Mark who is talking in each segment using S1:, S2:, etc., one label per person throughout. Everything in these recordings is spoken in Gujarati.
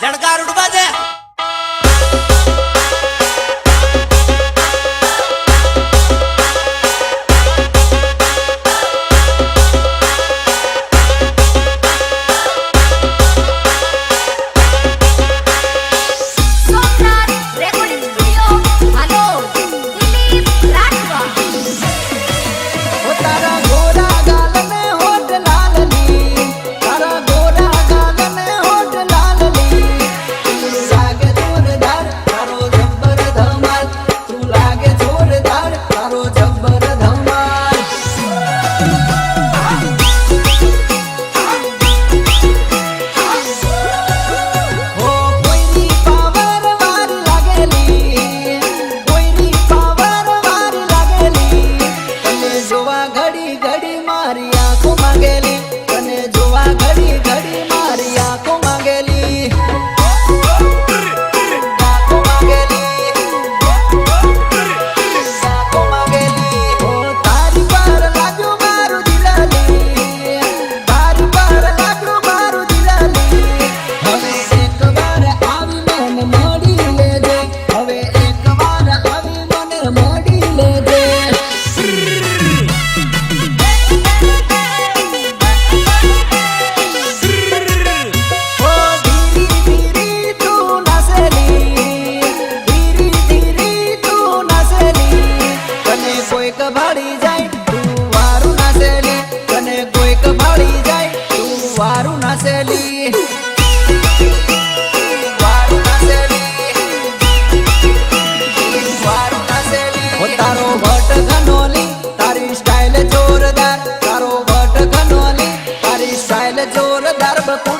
S1: જણકાર ઉડવા દે.
S2: વારું નાસેલી. તારો વટ ઘનોલી, તારી સ્ટાઇલ જોરદાર. તારો વટ ઘનોલી, તારી સ્ટાઇલ જોરદાર. બકુ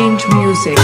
S3: Change Music.